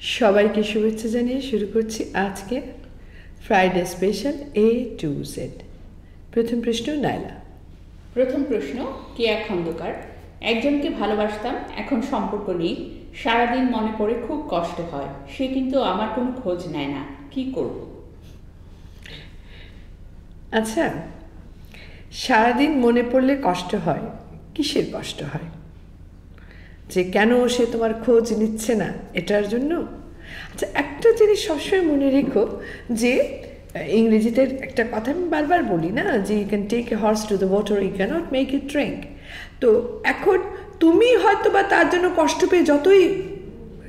সবাইকে শুভেচ্ছা জানিয়ে শুরু করছি আজকে Friday special A to Z প্রথম প্রশ্ন নাইলা। প্রথম প্রশ্ন কেয়া খন্দকার একজনকে ভালোবাসতাম এখন সম্পর্ক নেই। সারাদিন মনে পড়ে খুব কষ্ট হয়। সে কিন্তু আমার কোনো খোঁজ নেয় না। কি করব? আচ্ছা সারাদিন মনে পড়লে কষ্ট হয়? কিসের কষ্ট হয়? যে কেন সে তোমার খোঁজ নিচ্ছে না এটার জন্য? আচ্ছা একটা জিনিস সবসময় মনে রেখো যে ইংরেজিতে একটা কথা আমি বারবার বলি না যে you can take a horse to the water you can't make it drink তো এখন তুমি হয়তো বা তার জন্য কষ্ট পেয়ে যতই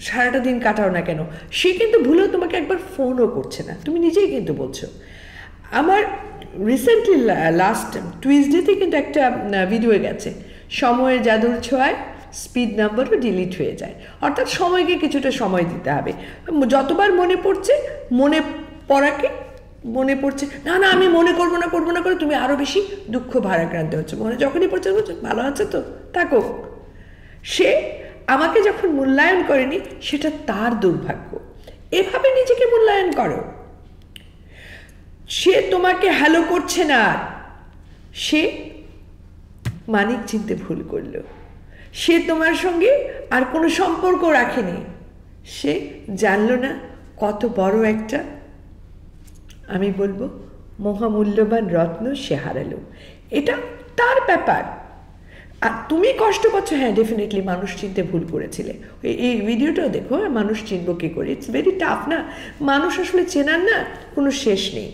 সারাটা দিন কাটাও না কেন, সে কিন্তু ভুলেও তোমাকে একবার ফোনও করছে না। তুমি নিজেই কিন্তু বলছো। আমার রিসেন্টলি লাস্ট টুইসডেতে কিন্তু একটা ভিডিও গেছে। সময়ের জাদুর ছোঁয়ায় স্পিড নাম্বারও ডিলিট হয়ে যায়। অর্থাৎ সময়কে কিছুটা সময় দিতে হবে। যতবার মনে পড়ছে, মনে পড়াকে মনে পড়ছে, না না, আমি মনে করব না করব না করে তুমি আরও বেশি দুঃখ ভারাক্রান্ত হচ্ছে। মনে যখনই পড়ছে বলছো ভালো আছে তো থাকো সে আমাকে যখন মূল্যায়ন করেনি, সেটা তার দুর্ভাগ্য। এভাবে নিজেকে মূল্যায়ন করো। সে তোমাকে হ্যালো করছে না। সে মানিক চিনতে ভুল করল। সে তোমার সঙ্গে আর কোনো সম্পর্ক রাখেনি। সে জানলো না কত বড় একটা, আমি বলব, মহামূল্যবান রত্ন সে হারালো। এটা তার ব্যাপার। আর তুমি কষ্ট পাচ্ছ হ্যাঁ ডেফিনেটলি মানুষ চিনতে ভুল করেছিলে। এই ভিডিওটাও দেখো, মানুষ চিনবো কী করে? ইটস ভেরি টাফ না? মানুষ আসলে চেনার না, কোনো শেষ নেই।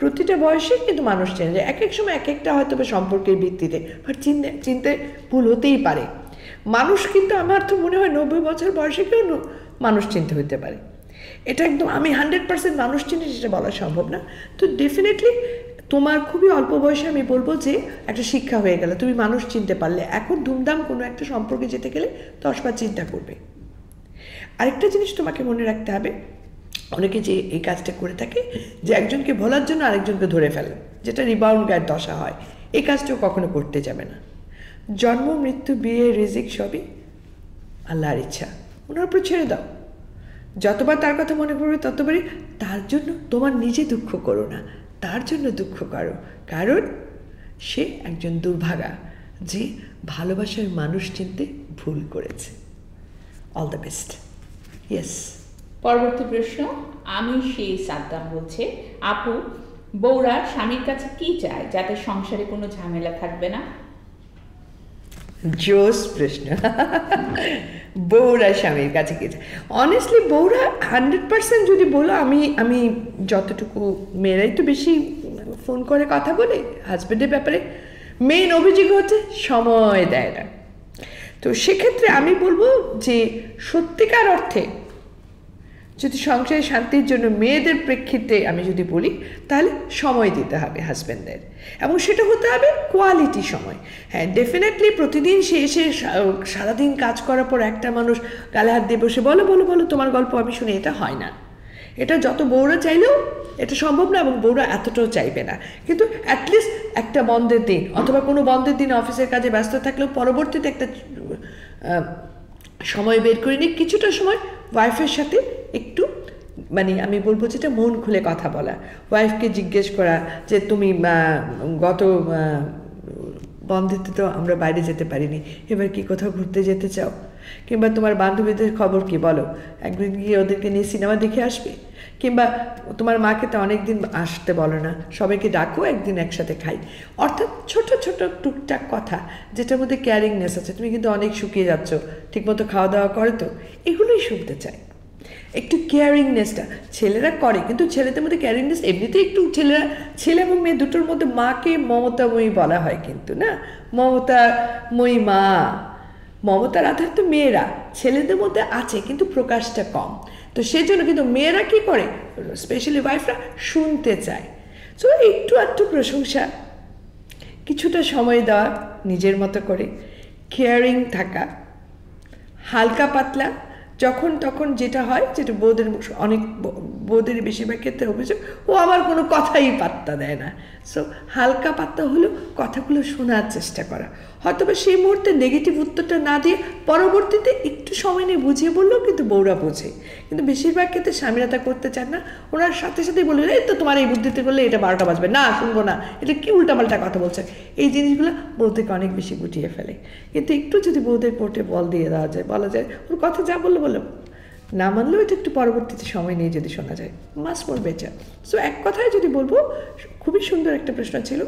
প্রতিটা বয়সে কিন্তু মানুষ চেনে যায় এক এক সময় এক একটা হয়তো সম্পর্কের ভিত্তিতে বাট চিনতে চিনতে ভুল হতেই পারে। মানুষ কিন্তু আমার তো মনে হয় নব্বই বছর বয়সে কেউ মানুষ চিনতে হতে পারে। এটা একদম, আমি হান্ড্রেড পার্সেন্ট মানুষ চিনি সেটা বলা সম্ভব না। তো ডেফিনেটলি তোমার খুবই অল্প বয়সে আমি বলব যে একটা শিক্ষা হয়ে গেল, তুমি মানুষ চিনতে পারলে। এখন ধুমধাম কোনো একটা সম্পর্কে যেতে গেলে দশবার চিন্তা করবে। আরেকটা জিনিস তোমাকে মনে রাখতে হবে অনেকে যে এই কাজটা করে থাকে যে একজনকে ভোলার জন্য আরেকজনকে ধরে ফেলে, যেটা রিবাউন্ড গায়ের দশা হয়। এই কাজটাও কখনো করতে যাবে না। জন্ম, মৃত্যু, বিয়ে, রিজিক সবই আল্লাহর ইচ্ছা। ওনার উপর ছেড়ে দাও। যতবার তার কথা মনে পড়বে ততবারই তার জন্য তোমার নিজে দুঃখ করো না। তার জন্য দুঃখ করো। কারণ সে একজন দুর্ভাগা যে ভালোবাসার মানুষ চিনতে ভুল করেছে। অল দ্য বেস্ট ইয়েস পরবর্তী প্রশ্ন, আমি সেই সাদ্দাম বলছে। আপু বৌরা স্বামীর কাছে কি চায় যাতে সংসারে কোনো ঝামেলা থাকবে না? জোস প্রশ্ন। বউরা স্বামীর কাছে কি চায়? অনেস্টলি বউরা হান্ড্রেড পার্সেন্ট যদি বলো, আমি আমি যতটুকু মেয়েরাই তো বেশি ফোন করে কথা বলে হাজব্যান্ডের ব্যাপারে মেন অভিযোগ হচ্ছে সময় দেয় না। তো সেক্ষেত্রে আমি বলব যে সত্যিকার অর্থে যদি সংসারে শান্তির জন্য মেয়েদের প্রেক্ষিতে আমি যদি বলি, তাহলে সময় দিতে হবে হাজব্যান্ডের এবং সেটা হতে হবে কোয়ালিটি সময়। হ্যাঁ ডেফিনেটলি প্রতিদিন সে এসে সারাদিন কাজ করার পর একটা মানুষ গালে হাত দিয়ে বসে, বলো বলো বলো, তোমার গল্প আমি শুনি। এটা হয় না। এটা যত বউরা চাইলেও এটা সম্ভব না এবং বউরা এতটাও চাইবে না। কিন্তু অ্যাটলিস্ট একটা বন্ধের দিন, অথবা কোনো বন্ধের দিন অফিসের কাজে ব্যস্ত থাকলেও পরবর্তীতে একটা সময় বের করে নিই কিছুটা সময় ওয়াইফের সাথে একটু মানে আমি বলব যেটা মন খুলে কথা বলা। ওয়াইফকে জিজ্ঞেস করা যে তুমি গত বন্ধেতে তো আমরা বাইরে যেতে পারিনি, এবার কি কোথাও ঘুরতে যেতে চাও? কিংবা তোমার বান্ধবীদের খবর কি বলো? একদিন গিয়ে ওদেরকে নিয়ে সিনেমা দেখে আসবে? কিংবা তোমার মাকে তো অনেক দিন আসতে বলো না, সবাইকে ডাকো, একদিন একসাথে খাই। অর্থাৎ ছোট ছোট টুকটাক কথা, যেটার মধ্যে কেয়ারিংনেস আছে, তুমি কিন্তু অনেক শুকিয়ে যাচ্ছ, ঠিকমতো খাওয়া দাওয়া করে তো, এগুলোই শুনতে চাই। একটু কেয়ারিংনেসটা ছেলেরা করে, কিন্তু ছেলেদের মধ্যে কেয়ারিংনেস এমনিতেই একটু ছেলেরা, ছেলে এবং মেয়ে দুটোর মধ্যে মাকে মমতাময়ী বলা হয় কিন্তু, না? মমতাময়ী মা মমতার আধার তো মেয়েরা, ছেলেদের মধ্যে আছে কিন্তু প্রকাশটা কম। তো সেজন্য কিন্তু মেয়েরা কি করে? স্পেশালি ওয়াইফরা শুনতে চায়। সো একটু একটু প্রশংসা, কিছুটা সময় দেওয়া, নিজের মতো করে কেয়ারিং থাকা, হালকা পাতলা যখন তখন যেটা হয়, যেটা বৌদের অনেক বৌদের বেশিরভাগ ক্ষেত্রে অভিযোগ, ও আমার কোনো কথাই পাত্তা দেয় না। সো হালকা পাত্তা হলেও কথাগুলো শোনার চেষ্টা করা। হয়তো বা সেই মুহূর্তে নেগেটিভ উত্তরটা না দিয়ে পরবর্তীতে একটু সময় নিয়ে বুঝিয়ে বললেও কিন্তু বউরা বোঝে। কিন্তু বেশিরভাগ ক্ষেত্রে স্বামীরা তা করতে চান না। ওনার সাথে সাথে বলে, এই তো তোমার এই বুদ্ধিতে করলে এটা বারোটা বাজবে। না, শুনব না। এটা কি উল্টাপাল্টা কথা বলছে? এই জিনিসগুলো বৌদেরকে অনেক বেশি গুটিয়ে ফেলে। কিন্তু একটু যদি বৌদের কোর্টে বল দিয়ে দেওয়া যায়, বলা যায়, ওর কথা যা বলল বলল না মানলেও এটা একটু পরবর্তীতে সময় নিয়ে যদি শোনা যায় মাস মোর বেচার সো এক কথায় যদি বলব, খুবই সুন্দর একটা প্রশ্ন ছিল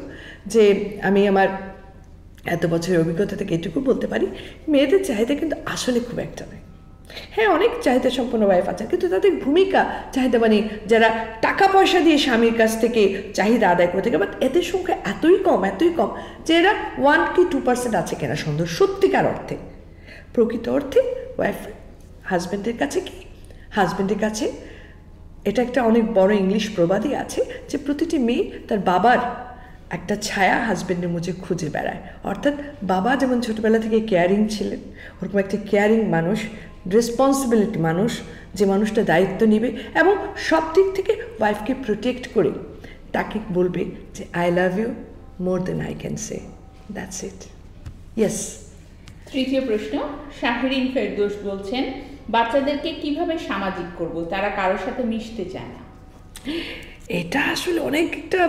যে আমি আমার এত বছরের অভিজ্ঞতা থেকে এটুকু বলতে পারি, মেয়েদের চাহিদা কিন্তু আসলে খুব একটা নয়। হ্যাঁ অনেক চাহিদা সম্পন্ন ওয়াইফ আছে, কিন্তু তাদের ভূমিকা চাহিদা মানে যারা টাকা পয়সা দিয়ে স্বামীর কাছ থেকে চাহিদা আদায় করে থাকে বাট এদের সংখ্যা এতই কম এতই কম যে এরা ওয়ান কি টু পার্সেন্ট আছে কেনা সুন্দর সত্যিকার অর্থে। প্রকৃত অর্থে ওয়াইফ হাজব্যান্ডের কাছে কি? হাজব্যান্ডের কাছে এটা একটা অনেক বড় ইংলিশ প্রবাদই আছে যে প্রতিটি মেয়ে তার বাবার একটা ছায়া হাজব্যান্ডের মুখে খুঁজে বেড়ায়। অর্থাৎ বাবা যেমন ছোটবেলা থেকে কেয়ারিং ছিলেন, ওরকম একটা কেয়ারিং মানুষ রেসপন্সিবিলিটি মানুষ, যে মানুষটা দায়িত্ব নেবে এবং সব দিক থেকে ওয়াইফকে প্রোটেক্ট করে তাকে বলবে যে I love you more than I can say that's it yes তৃতীয় প্রশ্ন, শাহরিন ফেরদোস বলছেন বাচ্চাদেরকে কীভাবে সামাজিক করব? তারা কারোর সাথে মিশতে চায় না। এটা আসলে অনেকটা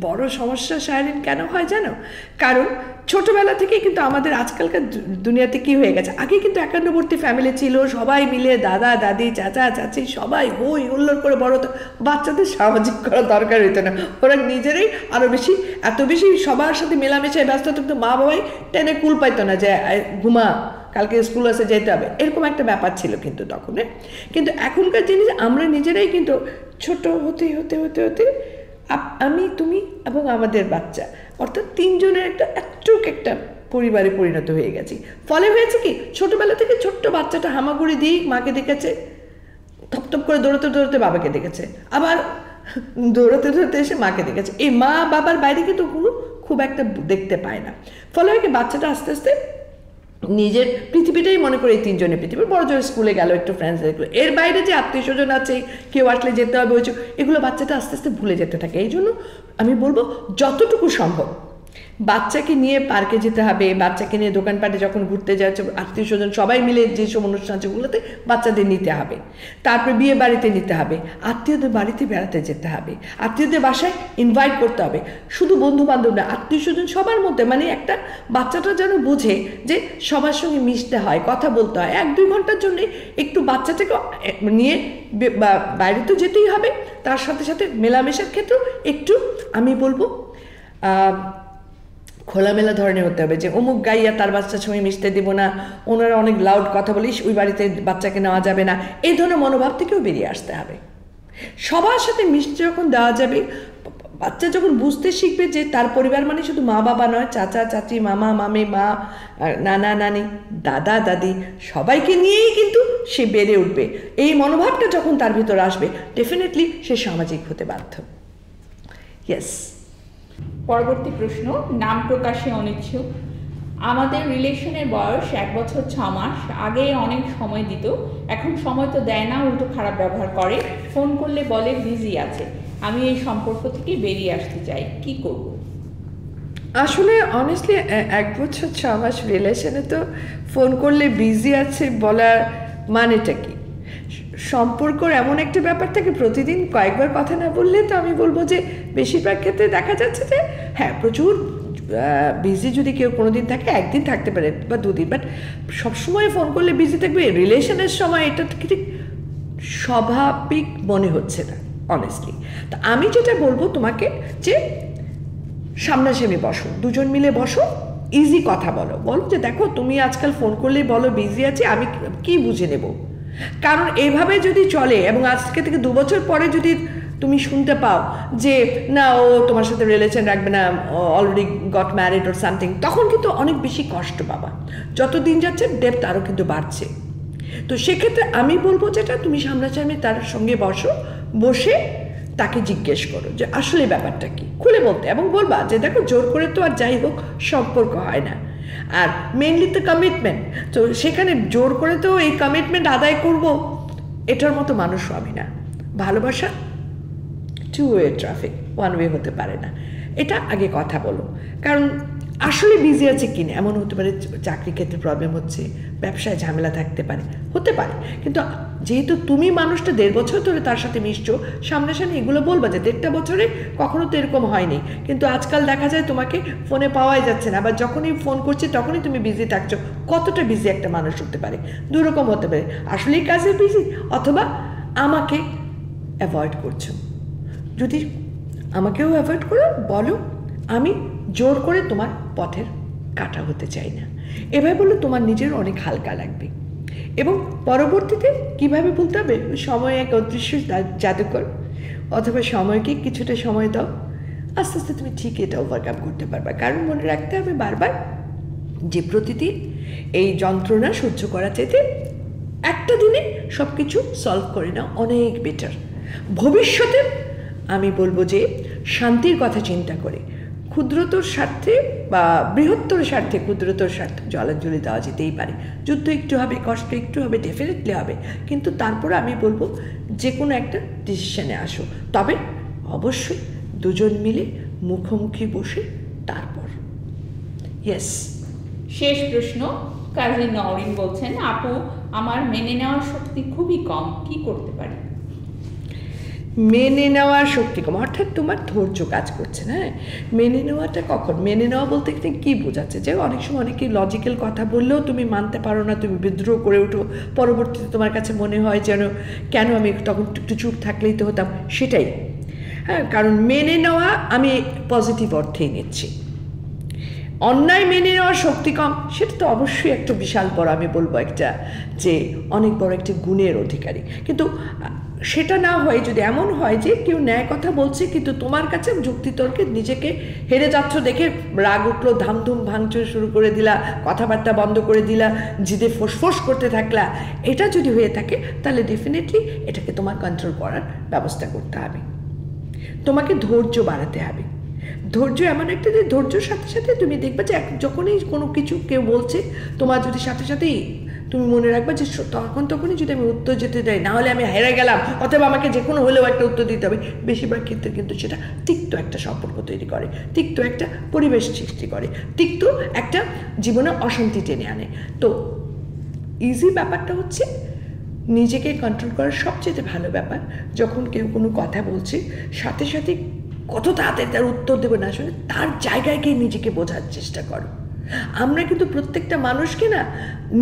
বড় সমস্যা সায়ারিন কেন হয় জানো? কারণ ছোটবেলা থেকে কিন্তু আমাদের আজকালকার দুনিয়াতে কি হয়ে গেছে? আগে কিন্তু একান্নবর্তী ফ্যামিলি ছিল, সবাই মিলে দাদা, দাদি, চাচা, চাচি, সবাই হই হুল্লোড় করে বড় তো বাচ্চাদের সামাজিক করার দরকার হইতো না। ওরা নিজেরাই আরও বেশি, এত বেশি সবার সাথে মেলামেশায় ব্যস্ত থাকতো। মা বাবাই টেনে কুল পাইতো না যে ঘুমা। কালকে স্কুল আসে যেতে হবে, এরকম একটা ব্যাপার ছিল কিন্তু তখন? কিন্তু এখনকার জিনিস আমরা নিজেরাই কিন্তু ছোট হতে হতে হতে হতে আমি, তুমি এবং আমাদের বাচ্চা, অর্থাৎ তিনজনের একটা এটুক একটা পরিবারে পরিণত হয়ে গেছি। ফলে হয়েছে কি, ছোটবেলা থেকে ছোট্ট বাচ্চাটা হামাগুড়ি দিয়ে মাকে দেখেছে থপথপ করে দৌড়তে দৌড়তে বাবাকে দেখেছে আবার দৌড়াতে দৌড়াতে এসে মাকে দেখেছে এই মা বাবার বাইরে কিন্তু কোনো খুব একটা দেখতে পায় না। ফলে হয় কি, বাচ্চাটা আস্তে আস্তে নিজের পৃথিবীটাই মনে করে এই তিনজনের পৃথিবী। বড় জোর স্কুলে গেল, একটু ফ্রেন্ডস এর বাইরে যে আত্মীয় স্বজন আছে, কেউ আসলে যেতে হবে, ওই এগুলো বাচ্চাটা আস্তে আস্তে ভুলে যেতে থাকে। এই জন্য আমি বলব, যতটুকু সম্ভব বাচ্চাকে নিয়ে পার্কে যেতে হবে, বাচ্চাকে নিয়ে দোকানপাটে যখন ঘুরতে যাচ্ছে, আত্মীয় স্বজন সবাই মিলে যেসব অনুষ্ঠান আছে ওগুলোতে বাচ্চাদের নিতে হবে। তারপরে বিয়ে বাড়িতে নিতে হবে, আত্মীয়দের বাড়িতে বেড়াতে যেতে হবে, আত্মীয়দের বাসায় ইনভাইট করতে হবে। শুধু বন্ধু বান্ধব না, আত্মীয় স্বজন সবার মধ্যে মানে একটা বাচ্চাটা যেন বোঝে যে সবার সঙ্গে মিশতে হয়, কথা বলতে হয়। এক, দুই ঘণ্টার জন্য একটু বাচ্চাটাকে নিয়ে বাইরে তো যেতেই হবে। তার সাথে সাথে মেলামেশার ক্ষেত্রেও একটু আমি বলব খোলামেলা ধরনের হতে হবে। যে অমুক গাইয়া তার বাচ্চার সঙ্গে মিশতে দিব না, ওনারা অনেক লাউড কথা বলিস, ওই বাড়িতে বাচ্চাকে নেওয়া যাবে না। এই ধরনের মনোভাব থেকেও বেরিয়ে আসতে হবে। সবার সাথে মিশতে যখন দেওয়া যাবে, বাচ্চা যখন বুঝতে শিখবে যে তার পরিবার মানে শুধু মা বাবা নয়, চাচা, চাচি, মামা, মামি, মা নানা, নানি, দাদা, দাদি, সবাইকে নিয়েই কিন্তু সে বেড়ে উঠবে। এই মনোভাবটা যখন তার ভিতর আসবে ডেফিনেটলি সে সামাজিক হতে বাধ্য। ইয়েস পরবর্তী প্রশ্ন, নাম প্রকাশে অনিচ্ছুক। আমাদের রিলেশনের বয়স এক বছর ছ মাস, আগে অনেক সময় দিত। এখন সময় তো দেয় না, উল্টো খারাপ ব্যবহার করে। ফোন করলে বলে বিজি আছে। আমি এই সম্পর্ক থেকে বেরিয়ে আসতে চাই। কি করব? আসলে অনেস্টলি এক বছর ছ মাস রিলেশনে তো ফোন করলে বিজি আছে বলার মানেটা কি? সম্পর্কর এমন একটা ব্যাপার থাকে, প্রতিদিন কয়েকবার কথা না বললে তো আমি বলব যে বেশিরভাগ ক্ষেত্রে দেখা যাচ্ছে যে হ্যাঁ প্রচুর বিজি যদি কেউ কোনো দিন থাকে, একদিন থাকতে পারে বা দুদিন বাট সবসময় ফোন করলে বিজি থাকবে। রিলেশনের সময় এটা ঠিক স্বাভাবিক মনে হচ্ছে না অনেস্টলি তো আমি যেটা বলব তোমাকে যে, সামনাসামনি বসো, দুজন মিলে বসো ইজি কথা বলো। বলো যে, দেখো, তুমি আজকাল ফোন করলেই বলো বিজি আছি, আমি কি বুঝে নেব? কারণ এভাবে যদি চলে, এবং আজকে থেকে দু বছর পরে যদি তুমি শুনতে পাও যে, না, ও তোমার সাথে রিলেশন রাখবে না already got married or something তখন কিন্তু অনেক বেশি কষ্ট পাবা। যত দিন যাচ্ছে ডেপথ আরও কিন্তু বাড়ছে। তো সেক্ষেত্রে আমি বলব যেটা তুমি সামনাসামনি তার সঙ্গে বসো, বসে তাকে জিজ্ঞেস করো যে, আসলে ব্যাপারটা কি? খুলে বলতে, এবং বলবা যে, দেখো, জোর করে তো আর যাই হোক, সম্পর্ক হয় না। আর মেনলি তো কমিটমেন্ট তো সেখানে জোর করে তো এই কমিটমেন্ট আদায় করব। এটার মতো মানুষও আমি না। ভালোবাসা two way traffic one way হতে পারে না। এটা আগে কথা বলো। কারণ আসলে বিজি আছে কিনা এমন হতে পারে চাকরি ক্ষেত্রে প্রবলেম হচ্ছে, ব্যবসায় ঝামেলা থাকতে পারে, হতে পারে। কিন্তু যেহেতু তুমি মানুষটা দেড় বছর ধরে তার সাথে মিশছো, সামনাসামনি এগুলো বলবা যে দেড়টা বছরে কখনো তো এরকম হয়নি। কিন্তু আজকাল দেখা যায় তোমাকে ফোনে পাওয়াই যাচ্ছে না। আবার যখনই ফোন করছে তখনই তুমি বিজি থাকছো। কতটা বিজি একটা মানুষ হতে পারে? দুরকম হতে পারে। আসলেই কাজে বিজি অথবা আমাকে অ্যাভয়েড করছ। যদি আমাকেও অ্যাভয়েড করো, বলো, আমি জোর করে তোমার পথের কাটা হতে চাই না। এভাবে বললে তোমার নিজের অনেক হালকা লাগবে। এবং পরবর্তীতে কীভাবে বলতে হবে? সময় এক অদৃশ্য জাদুকর। অথবা সময়কে কিছুটা সময় দাও। আস্তে আস্তে তুমি ঠিক এটা ওভারকাম করতে পারবে। কারণ মনে রাখতে হবে বারবার যে প্রতিদিন এই যন্ত্রণা সহ্য করা চাইতে একটা দিনে সব কিছু সলভ করে না অনেক বেটার ভবিষ্যতে আমি বলব যে শান্তির কথা চিন্তা করে ক্ষুদ্রতর স্বার্থে বা বৃহত্তর স্বার্থে ক্ষুদ্রতর স্বার্থে জলাঞ্জলি দেওয়া যেতেই পারে। যুদ্ধ একটু হবে, কষ্ট একটু হবে ডেফিনেটলি হবে। কিন্তু তারপর আমি বলব যে কোনো একটা ডিসিশনে আসো। তবে অবশ্যই দুজন মিলে মুখোমুখি বসে তারপর। ইয়েস শেষ প্রশ্ন, কাজী নওরিন বলছেন, আপু, আমার মেনে নেওয়ার শক্তি খুবই কম, কি করতে পারি? মেনে নেওয়ার শক্তি কম অর্থাৎ তোমার ধৈর্য কাজ করছে না হ্যাঁ? মেনে নেওয়াটা কখন? মেনে নেওয়া বলতে কি কী বোঝাচ্ছে? যে অনেক সময় অনেকে লজিক্যাল কথা বললেও তুমি মানতে পারো না, তুমি বিদ্রোহ করে ওঠো। পরবর্তীতে তোমার কাছে মনে হয় যেন, কেন আমি তখন একটু চুপ থাকলেই তো হতাম? সেটাই। হ্যাঁ কারণ মেনে নেওয়া আমি পজিটিভ অর্থেই নিচ্ছি। অন্যায় মেনে নেওয়ার শক্তি কম, সেটা তো অবশ্যই একটা বিশাল বড়, আমি বলব একটা, যে অনেক বড় একটি গুণের অধিকারী। কিন্তু, সেটা না হয় যদি এমন হয় যে কেউ ন্যায় কথা বলছে, কিন্তু তোমার কাছে যুক্তিতর্কে নিজেকে হেরে যাচ্ছ দেখে রাগ উঠল, ধামধুম ভাঙচুর শুরু করে দিলা, কথাবার্তা বন্ধ করে দিলা, জিদে ফোসফোস করতে থাকলা। এটা যদি হয়ে থাকে, তাহলে ডেফিনেটলি এটাকে তোমার কন্ট্রোল করার ব্যবস্থা করতে হবে। তোমাকে ধৈর্য বাড়াতে হবে। ধৈর্য এমন একটা যে ধৈর্যর সাথে সাথে তুমি দেখবে যে যখনই কোনো কিছু কেউ বলছে, তোমার যদি সাথে সাথেই তুমি মনে রাখবে যে তখন তখনই যদি আমি উত্তর যেতে দেয়, না হলে আমি হেরে গেলাম, অথবা আমাকে যে কোনো হলেও একটা উত্তর দিতে হবে। বেশিরভাগ ক্ষেত্রে কিন্তু সেটা তিক্ত একটা সম্পর্ক তৈরি করে, তিক্ত একটা পরিবেশ সৃষ্টি করে, তিক্ত একটা জীবনে অশান্তি টেনে আনে। তো ইজি ব্যাপারটা হচ্ছে নিজেকে কন্ট্রোল করার সবচেয়ে ভালো ব্যাপার, যখন কেউ কোনো কথা বলছে, সাথে সাথে কত তাড়াতাড়ি তার উত্তর দেবে না, আসলে তার জায়গায় গিয়ে নিজেকে বোঝার চেষ্টা করো। আমরা কিন্তু প্রত্যেকটা মানুষকে না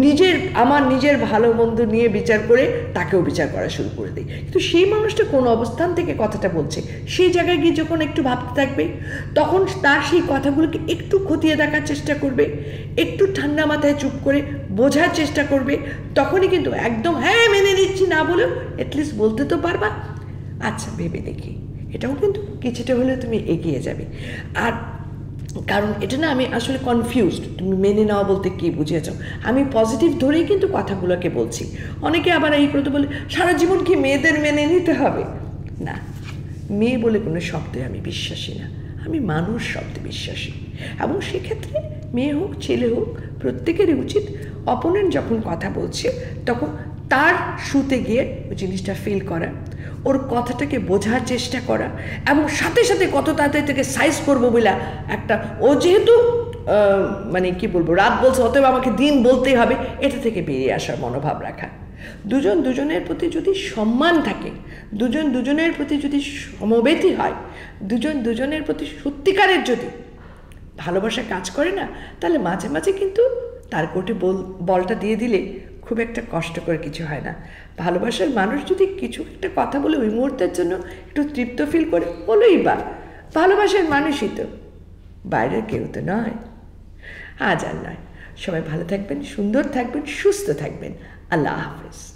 নিজের, আমার নিজের ভালো মন্দ নিয়ে বিচার করে তাকেও বিচার করা শুরু করে দিই। কিন্তু সেই মানুষটা কোন অবস্থান থেকে কথাটা বলছে, সেই জায়গায় গিয়ে যখন একটু ভাবতে থাকবে, তখন তার সেই কথাগুলোকে একটু খতিয়ে দেখার চেষ্টা করবে, একটু ঠান্ডা মাথায় চুপ করে বোঝার চেষ্টা করবে, তখনই কিন্তু একদম হ্যাঁ মেনে নিচ্ছি না বলেও অ্যাটলিস্ট বলতে তো পারবা। আচ্ছা ভেবে দেখি। এটাও কিন্তু কিছুটা হলেও তুমি এগিয়ে যাবে। আর কারণ এটা না আমি আসলে কনফিউজড তুমি মেনে নেওয়া বলতে কী বুঝিয়েছ? আমি পজিটিভ ধরেই কিন্তু কথাগুলোকে বলছি। অনেকে আবার এই করে বলে, সারা জীবন কি মেয়েদের মেনে নিতে হবে? না, মেয়ে বলে কোনো শব্দে আমি বিশ্বাসী না। আমি মানুষ শব্দে বিশ্বাসী। এবং সেক্ষেত্রে মেয়ে হোক, ছেলে হোক, প্রত্যেকেরই উচিত অপোনেন্ট যখন কথা বলছে, তখন তার শুতে গিয়ে ওই জিনিসটা ফিল করা। ওর কথাটাকে বোঝার চেষ্টা করা এবং সাথে সাথে কত তাড়াতাড়ি থেকে সাইজ করব বলে একটা, ও যেহেতু মানে কি বলব, রাত বলছে, অতএব আমাকে দিন বলতেই হবে, এটা থেকে বেরিয়ে আসার মনোভাব রাখা। দুজন দুজনের প্রতি যদি সম্মান থাকে, দুজন দুজনের প্রতি যদি সমবেতি হয়, দুজন দুজনের প্রতি সত্যিকারের যদি ভালোবাসা কাজ করে না, তাহলে মাঝে মাঝে কিন্তু তার কোটে বল, বলটা দিয়ে দিলে খুব একটা কষ্টকর কিছু হয় না। ভালোবাসার মানুষ যদি কিছু একটা কথা বলে ওই মুহূর্তের জন্য একটু তৃপ্ত ফিল করে হলোই বা। ভালোবাসার মানুষই তো। বাইরের কেউ তো নয়। আজ আর নয়। সবাই ভালো থাকবেন, সুন্দর থাকবেন, সুস্থ থাকবেন। আল্লাহ হাফেজ।